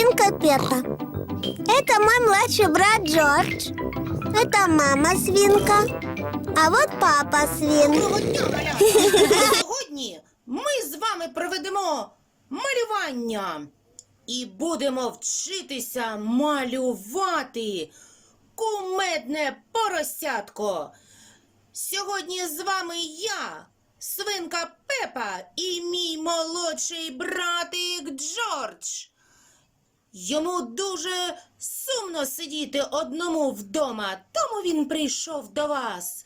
свинка Пеппа. Это мой младший брат Джордж. Это мама свинка. А вот папа свин. Сьогодні ми з вами проведемо малювання і будемо вчитися малювати кумедне поросятко. Сьогодні з вами я, свинка Пепа і мій молодший братик Джордж. Йому дуже сумно сидіти одному вдома, тому він прийшов до вас.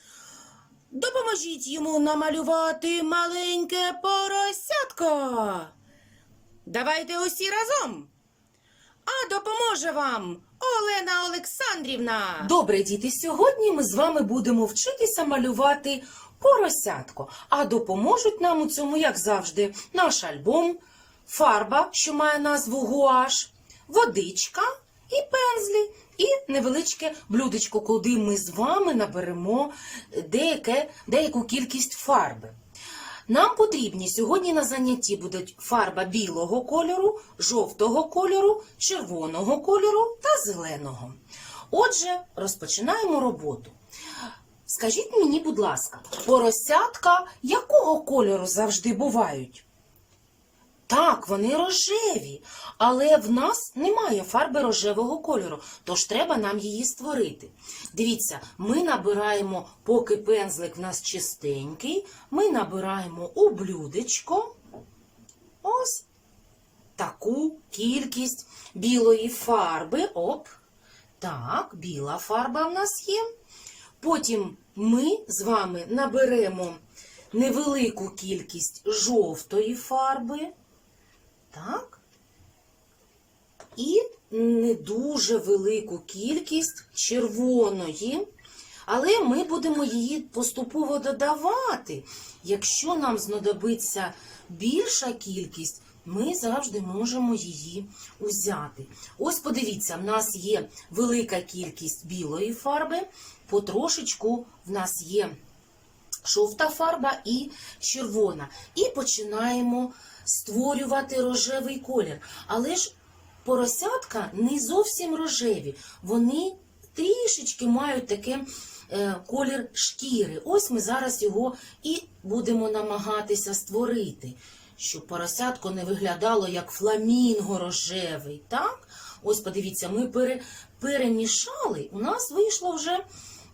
Допоможіть йому намалювати маленьке поросятко. Давайте усі разом. А допоможе вам Олена Олександрівна. Добре, діти, сьогодні ми з вами будемо вчитися малювати поросятко. А допоможуть нам у цьому, як завжди, наш альбом, фарба, що має назву гуаш, водичка і пензлі, і невеличке блюдечко, куди ми з вами наберемо деяке, деяку кількість фарби. Нам потрібні сьогодні на занятті будуть фарба білого кольору, жовтого кольору, червоного кольору та зеленого. Отже, розпочинаємо роботу. Скажіть мені, будь ласка, поросятка якого кольору завжди бувають? Так, вони рожеві, але в нас немає фарби рожевого кольору, тож треба нам її створити. Дивіться, ми набираємо, поки пензлик в нас чистенький, ми набираємо у блюдечко ось таку кількість білої фарби. Оп. Так, біла фарба в нас є. Потім ми з вами наберемо невелику кількість жовтої фарби. Так. І не дуже велику кількість червоної. Але ми будемо її поступово додавати. Якщо нам знадобиться більша кількість, ми завжди можемо її узяти. Ось подивіться, в нас є велика кількість білої фарби, потрошечку в нас є жовта фарба і червона. І починаємо створювати рожевий колір. Але ж поросятка не зовсім рожеві. Вони трішечки мають таке е, колір шкіри. Ось ми зараз його і будемо намагатися створити, щоб поросятко не виглядало як фламінго рожевий. Так? Ось подивіться, ми пере, перемішали, у нас вийшло вже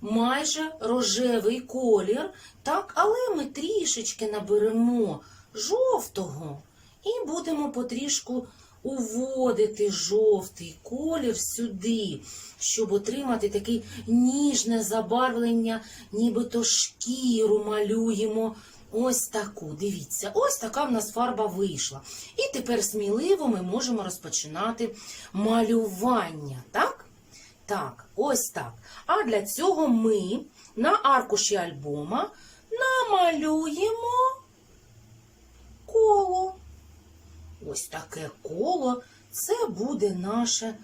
майже рожевий колір, так, але ми трішечки наберемо жовтого і будемо потрішку уводити жовтий колір сюди, щоб отримати таке ніжне забарвлення, нібито шкіру малюємо. Ось таку, дивіться, ось така в нас фарба вийшла. І тепер сміливо ми можемо розпочинати малювання, так? Так, ось так. А для цього ми на аркуші альбома намалюємо коло. Ось таке коло це буде наше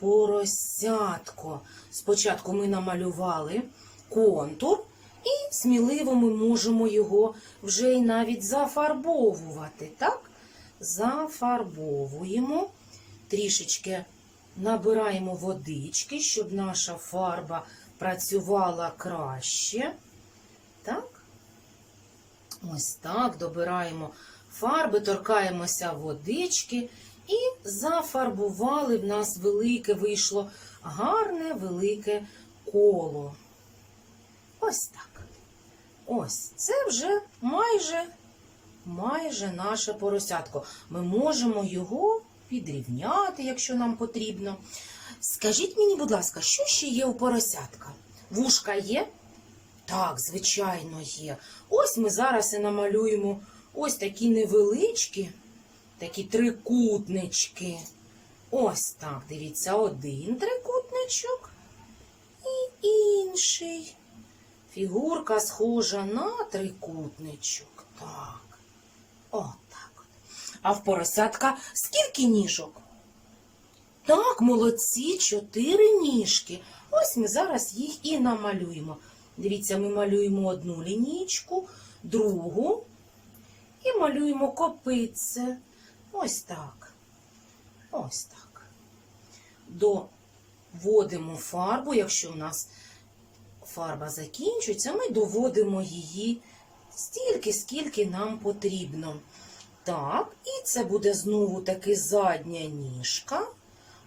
поросятко. Спочатку ми намалювали контур, і сміливо ми можемо його вже й навіть зафарбовувати. Так? Зафарбовуємо, трішечки набираємо водички, щоб наша фарба працювала краще. Так? Ось так, добираємо фарби, торкаємося водички і зафарбували. В нас велике вийшло гарне велике коло. Ось так. Ось, це вже майже, майже наше поросятко. Ми можемо його підрівняти, якщо нам потрібно. Скажіть мені, будь ласка, що ще є у поросятка? Вушка є? Так, звичайно, є. Ось ми зараз і намалюємо ось такі невеличкі, такі трикутнички. Ось так, дивіться, один трикутничок і інший. Фігурка схожа на трикутничок. Так. Отак. От. А в поросятка скільки ніжок? Так, молодці, чотири ніжки. Ось ми зараз їх і намалюємо. Дивіться, ми малюємо одну лінійку, другу і малюємо копитце. Ось так. Ось так. доводимо фарбу, якщо в нас фарба закінчується, ми доводимо її стільки, скільки нам потрібно. Так, і це буде знову таки задня ніжка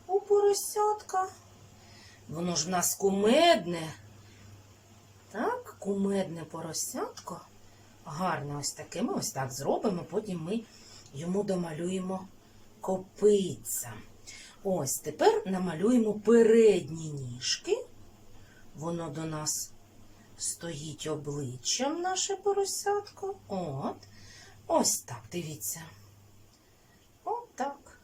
у поросятка. Воно ж в нас кумедне. Так, кумедне поросятко. Гарне ось таке. Ось так зробимо, потім ми йому домалюємо копиця. Ось тепер намалюємо передні ніжки. Воно до нас стоїть обличчям наше поросятко. От. Ось так, дивіться. От так.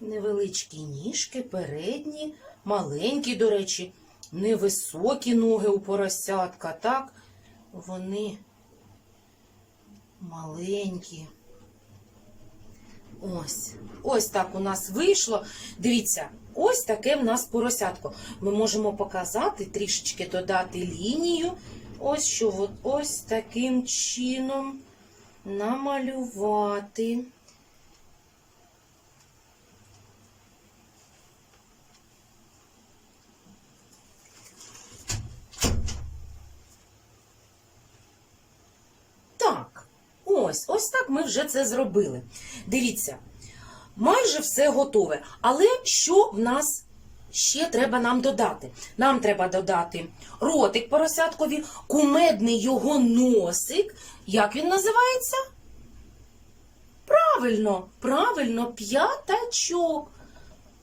Невеличкі ніжки, передні, маленькі, до речі, невисокі ноги у поросятка, так? Вони маленькі. Ось. Ось так у нас вийшло. Дивіться, ось таке в нас поросятко. Ми можемо показати, трішечки додати лінію. Ось що от, ось таким чином намалювати. Так, ось, так ми вже це зробили. Дивіться, майже все готове. Але що в нас ще треба нам додати? Нам треба додати ротик поросяткові, кумедний його носик. Як він називається? Правильно, правильно, п'ятачок.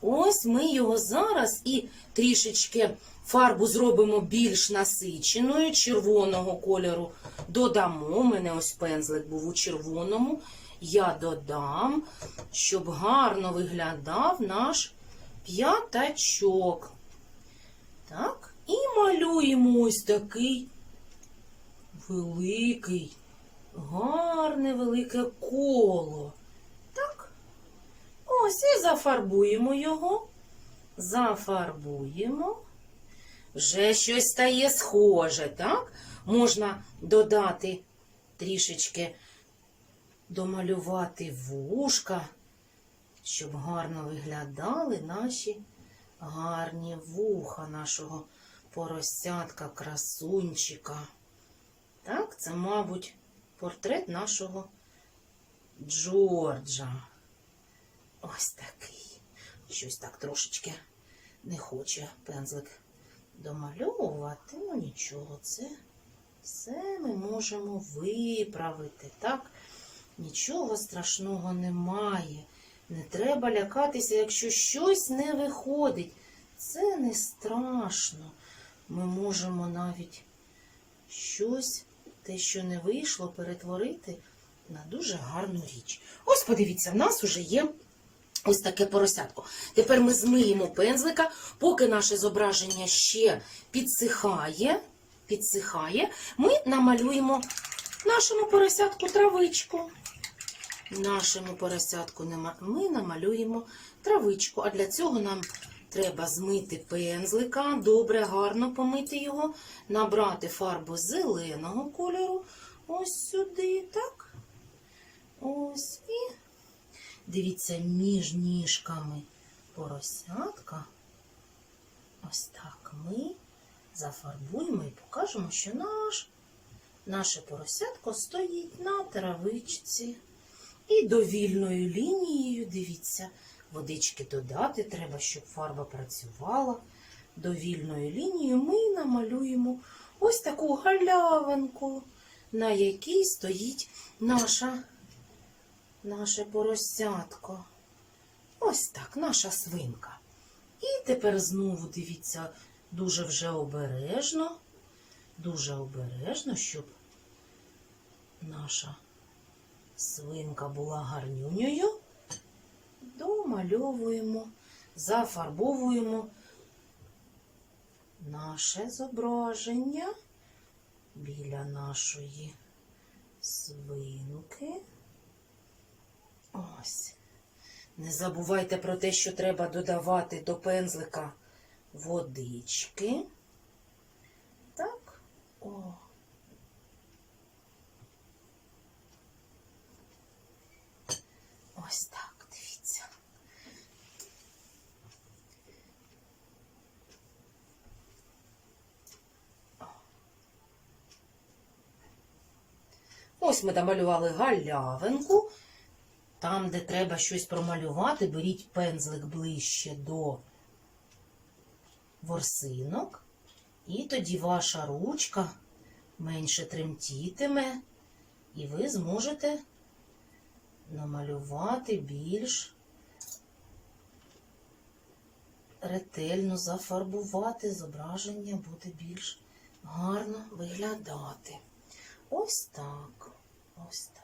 Ось ми його зараз і трішечки фарбу зробимо більш насиченою, червоного кольору додамо. У мене ось пензлик був у червоному. Я додам, щоб гарно виглядав наш п'ятачок. Так, і малюємо ось такий великий, гарне велике коло. Так. Ось і зафарбуємо його. Зафарбуємо. Вже щось стає схоже, так? Можна додати трішечки домалювати вушка, щоб гарно виглядали наші гарні вуха нашого поросятка, красунчика. Так, це, мабуть, портрет нашого Джорджа. Ось такий. Щось так трошечки не хоче пензлик домальовувати. Ну нічого, це все ми можемо виправити. Так, нічого страшного немає. Не треба лякатися, якщо щось не виходить. Це не страшно. Ми можемо навіть щось, те, що не вийшло, перетворити на дуже гарну річ. Ось подивіться, в нас уже є ось таке поросятко. Тепер ми змиємо пензлика, поки наше зображення ще підсихає, підсихає, ми намалюємо нашому поросятку травичку. Нашому поросятку ми намалюємо травичку. А для цього нам треба змити пензлика, добре, гарно помити його, набрати фарбу зеленого кольору. Ось сюди, так? Ось і дивіться, між ніжками поросятка. Ось так ми зафарбуємо і покажемо, що наш, наше поросятко стоїть на травичці. І довільною лінією, дивіться, водички додати треба, щоб фарба працювала. Довільною лінією ми намалюємо ось таку галявинку, на якій стоїть наша, наше поросятко. Ось так, наша свинка. І тепер знову дивіться, дуже вже обережно, дуже обережно, щоб наша свинка була гарнюнею, домальовуємо, зафарбовуємо наше зображення біля нашої свинки. Ось. Не забувайте про те, що треба додавати до пензлика водички. Так, о. Ось так, дивіться. Ось ми домалювали галявинку. Там, де треба щось промалювати, беріть пензлик ближче до ворсинок. І тоді ваша ручка менше тремтітиме, і ви зможете намалювати більш ретельно зафарбувати зображення, буде більш гарно виглядати. Ось так. Ось так.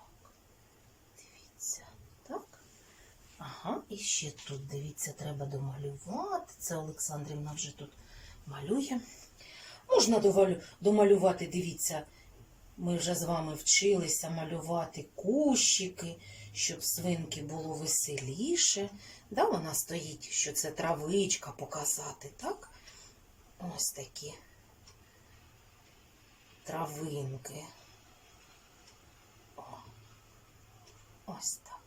Дивіться, так. Ага, і ще тут, дивіться, треба домалювати. Це Олександрівна вже тут малює. Можна домалювати, дивіться, ми вже з вами вчилися малювати кущики, щоб свинки було веселіше. Да, вона стоїть, що це травичка показати, так? Ось такі травинки. О, ось так.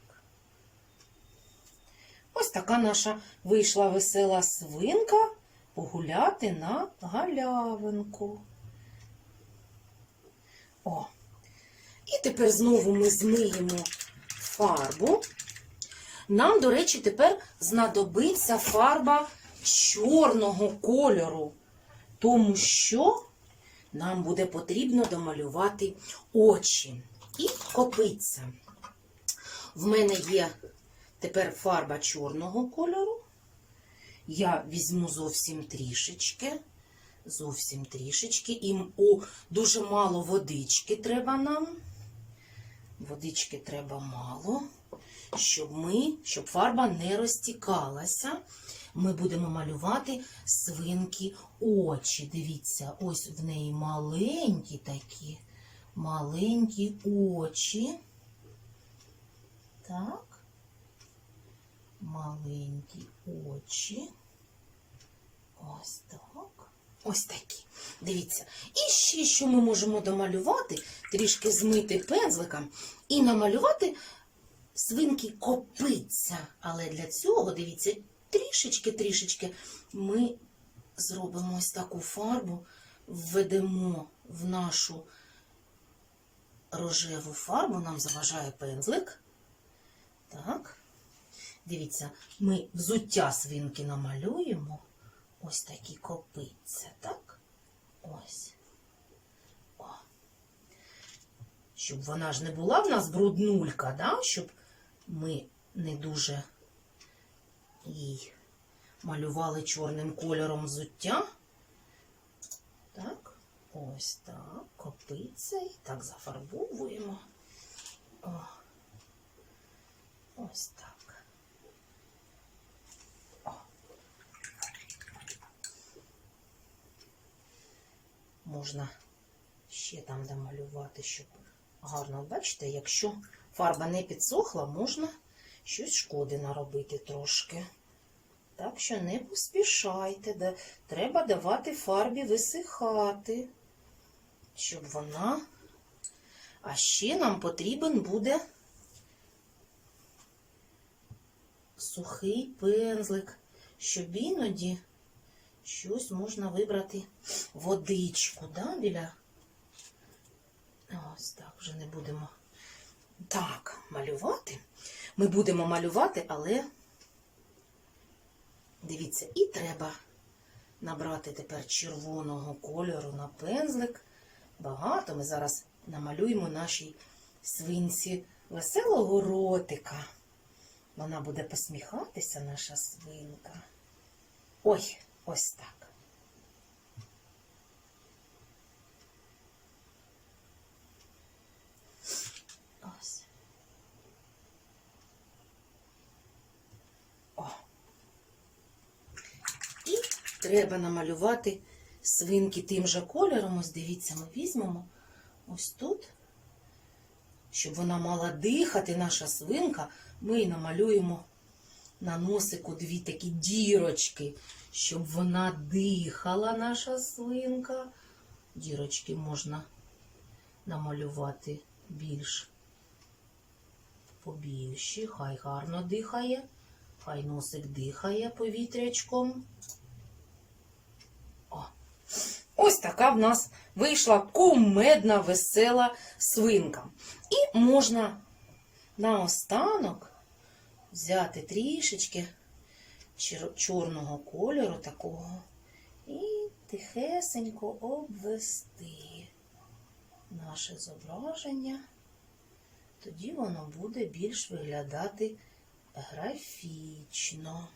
Ось така наша вийшла весела свинка погуляти на галявинку. О. І тепер знову ми змиємо фарбу. Нам, до речі, тепер знадобиться фарба чорного кольору, тому що нам буде потрібно домалювати очі і копиця. В мене є тепер фарба чорного кольору. Я візьму зовсім трішечки, зовсім трішечки, і о, дуже мало водички треба нам. Водички треба мало, щоб ми, щоб фарба не розтікалася. Ми будемо малювати свинки очі. Дивіться, ось в неї маленькі такі, маленькі очі. Так маленькі очі. Ось так. Ось такі. Дивіться. І ще що ми можемо домалювати, трішки змити пензликом і намалювати свинки копиця. Але для цього, дивіться, трішечки-трішечки ми зробимо ось таку фарбу, введемо в нашу рожеву фарбу, нам заважає пензлик. Так. Дивіться, ми взуття свинки намалюємо. Ось такі копиця, так? Ось. О. Щоб вона ж не була в нас бруднулька, да? щоб ми не дуже їй малювали чорним кольором взуття. Так, ось так, копиця і так зафарбовуємо. О. Ось так. Можна ще там домалювати, щоб гарно бачите, якщо фарба не підсохла, можна щось шкоди наробити трошки. Так що не поспішайте, треба давати фарбі висихати, щоб вона. А ще нам потрібен буде сухий пензлик, щоб іноді щось можна вибрати водичку, да, біля. Ось так, вже не будемо. Так, малювати. Ми будемо малювати, але дивіться, і треба набрати тепер червоного кольору на пензлик. Багато ми зараз намалюємо нашій свинці веселого ротика. Вона буде посміхатися, наша свинка. Ой, ось так. Ось. О. І треба намалювати свинки тим же кольором. Ось дивіться, ми візьмемо ось тут, щоб вона мала дихати, наша свинка, ми їй намалюємо на носику дві такі дірочки, щоб вона дихала, наша свинка. Дірочки можна намалювати більш побільші, хай гарно дихає, хай носик дихає повітрячком. О, Ось така в нас вийшла кумедна, весела свинка. І можна наостанок взяти трішечки чорного кольору такого і тихесенько обвести наше зображення. Тоді воно буде більш виглядати графічно.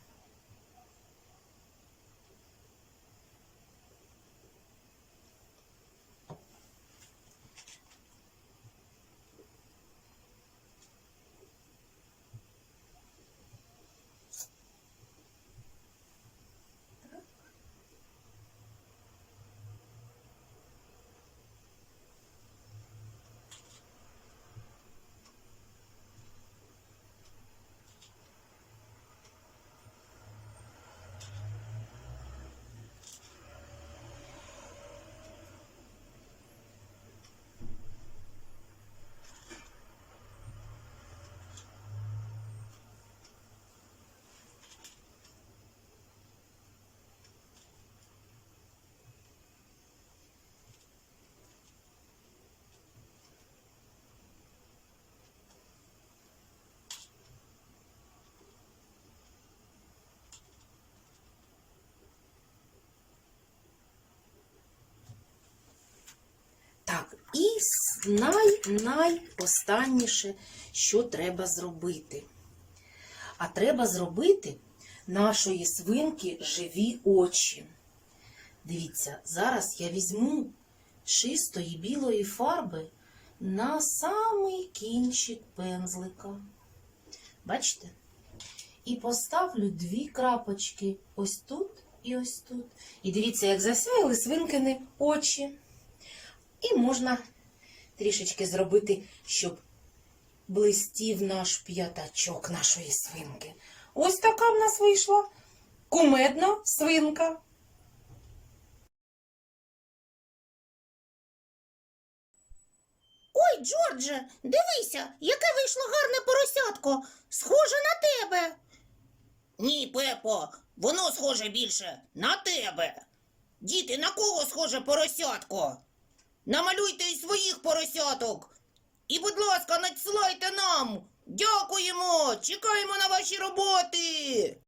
Так, і с- най, найостанніше, що треба зробити. А треба зробити нашої свинки живі очі. Дивіться, зараз я візьму чистої білої фарби на самий кінчик пензлика. Бачите? І поставлю дві крапочки ось тут і ось тут. І дивіться, як засяяли свинкини очі. І можна трішечки зробити, щоб блистів наш п'ятачок нашої свинки. Ось така в нас вийшла кумедна свинка. Ой, Джордже, дивися, яке вийшло гарне поросятко. Схоже на тебе. Ні, Пепо, воно схоже більше на тебе. Діти, на кого схоже поросятко? Намалюйте і своїх поросяток. І, будь ласка, надсилайте нам. Дякуємо! Чекаємо на ваші роботи.